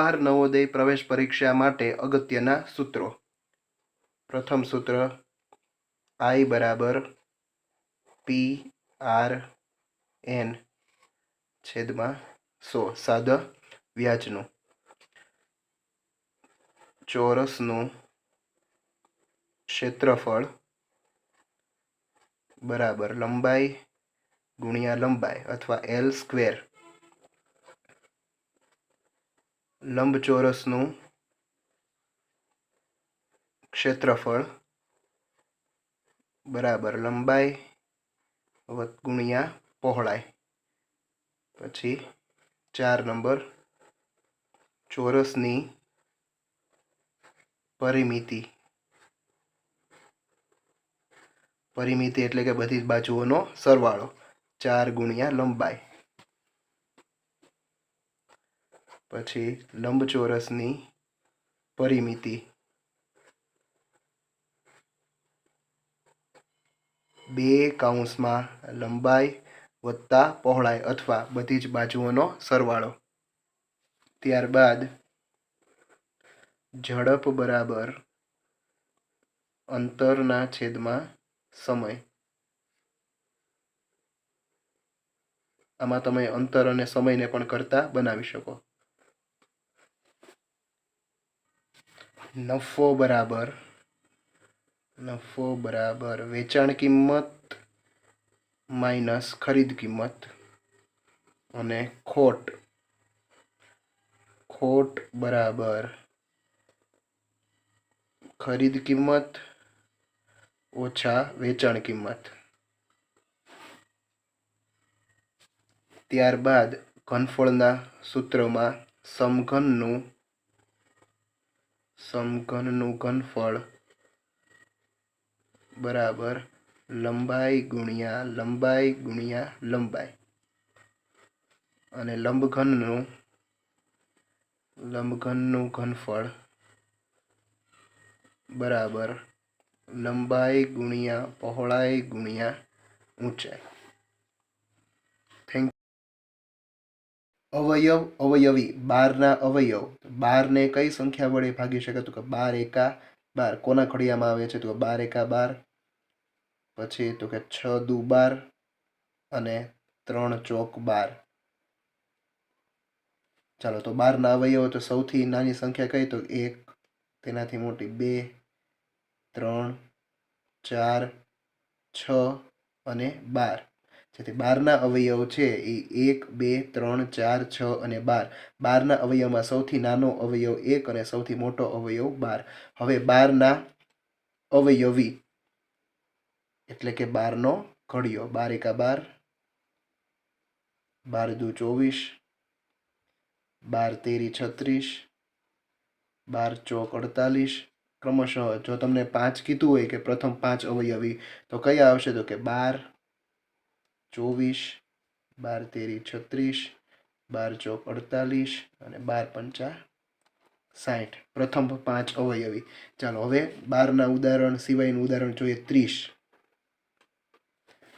બાર નવોદય પ્રવેશ પરીક્ષા માટે અગત્યના સૂત્રો. પ્રથમ સૂત્ર આઈ બરાબર પી આર એન છેદમાં સો સાદા વ્યાજનું. ચોરસનું ક્ષેત્રફળ બરાબર લંબાઈ ગુણ્યા લંબાઈ અથવા એલ સ્ક્વેર લંબચોરસનું ક્ષેત્રફળ બરાબર લંબાઈ ગુણ્યા પહોળાઈ. પછી ચાર નંબર ચોરસની પરિમિતિ. પરિમિતિ એટલે કે બધી બાજુઓનો સરવાળો. ચાર ગુણ્યા લંબાઈ. પછી લંબચોરસની પરિમિતિ. બે કાઉન્સમાં લંબાઈ વત્તા પહોળાઈ અથવા બધી જ બાજુઓનો સરવાળો. ત્યારબાદ ઝડપ બરાબર અંતરના છેદમાં સમય. આમાં તમે અંતર અને સમયને પણ કરતા બનાવી શકો. નફો બરાબર નફો બરાબર. વેચાણ કિંમત માઇનસ ખરીદ કિંમત અને ખોટ. ખોટ બરાબર. ખરીદ કિંમત ઓછા વેચાણ કિંમત. ત્યારબાદ ઘનફળના સૂત્રમાં સમઘનનું સમઘનનું ઘનફળ બરાબર લંબાઈ ગુણ્યા લંબાઈ ગુણ્યા લંબાઈ. અને લંબઘનનું લંબઘનનું ઘનફળ બરાબર લંબાઈ ગુણ્યા પહોળાઈ ગુણ્યા ઊંચાઈ થેન્ક અવયવ, અવયવી. બારના અવયવ. બારને કઈ સંખ્યા વડે ભાગી શકે તો કે બાર એકા બાર. કોના ખડિયામાં આવે છે? તો કે બાર એકા બાર. પછી તો કે છ દુ બાર અને ત્રણ ચોક બાર. ચાલો, તો બારના અવયવો તો સૌથી નાની સંખ્યા કઈ? તો એક, તેનાથી મોટી બે, ત્રણ, ચાર, છ અને બાર. જેથી બારના અવયવ છે એ એક, બે, ત્રણ, ચાર, છ અને બાર. બારના અવયવમાં સૌથી નાનો અવયવ એક અને સૌથી મોટો અવયવ બાર. હવે બારના અવયવી એટલે કે બારનો ઘડિયો. બાર એકા બાર. બાર દુ ચોવીસ. બાર તેરી છત્રીસ. બાર ચોક અડતાલીસ. ક્રમશઃ જો તમને પાંચ કીધું હોય કે પ્રથમ પાંચ અવયવી, તો કયા આવશે? તો કે બાર. ચોવીસ, બાર તેરી છત્રીસ, બાર ચોક અડતાલીસ અને બાર પંચા સાઠ. પ્રથમ પાંચ અવયવી. ચાલો હવે બારના ઉદાહરણ સિવાયનું ઉદાહરણ જોઈએ ત્રીસ.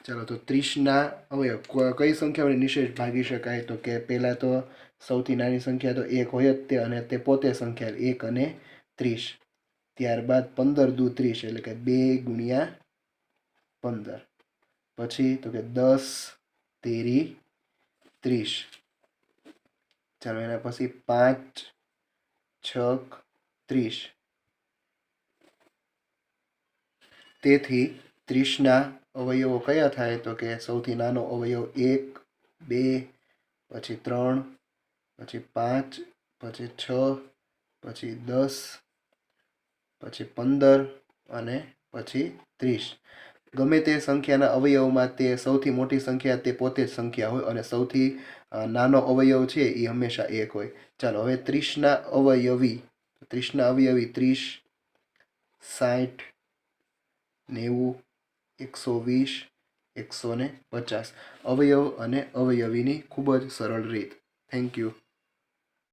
ચાલો તો ત્રીસના અવયવ. કઈ સંખ્યા નિશેષ ભાગી શકાય? તો કે પહેલાં તો સૌથી નાની સંખ્યા તો એક હોય જ તે અને તે પોતે સંખ્યા એક અને ત્રીસ. ત્યારબાદ પંદર દુ ત્રીસ એટલે કે બે ગુણ્યા પંદર. પછી તો કે દસ, તેરી, ત્રીસ. ચાલો એના પછી પાંચ છક ત્રીસ. તેથી ત્રીસના અવયવો કયા થાય? તો કે સૌથી નાનો અવયવ એક, બે, પછી ત્રણ, પછી પાંચ, પછી છ, પછી દસ, પછી પંદર અને પછી ત્રીસ. ગમે તે સંખ્યાના અવયવમાં તે સૌથી મોટી સંખ્યા તે પોતે જ સંખ્યા હોય અને સૌથી નાનો અવયવ છે એ હંમેશા એક હોય. ચાલો, હવે ત્રીસના અવયવી ત્રીસના અવયવી ત્રીસ સાઠ નેવું, એકસો વીસ, એકસો ને પચાસ. અવયવ અને અવયવીની ખૂબ જ સરળ રીત. Thank you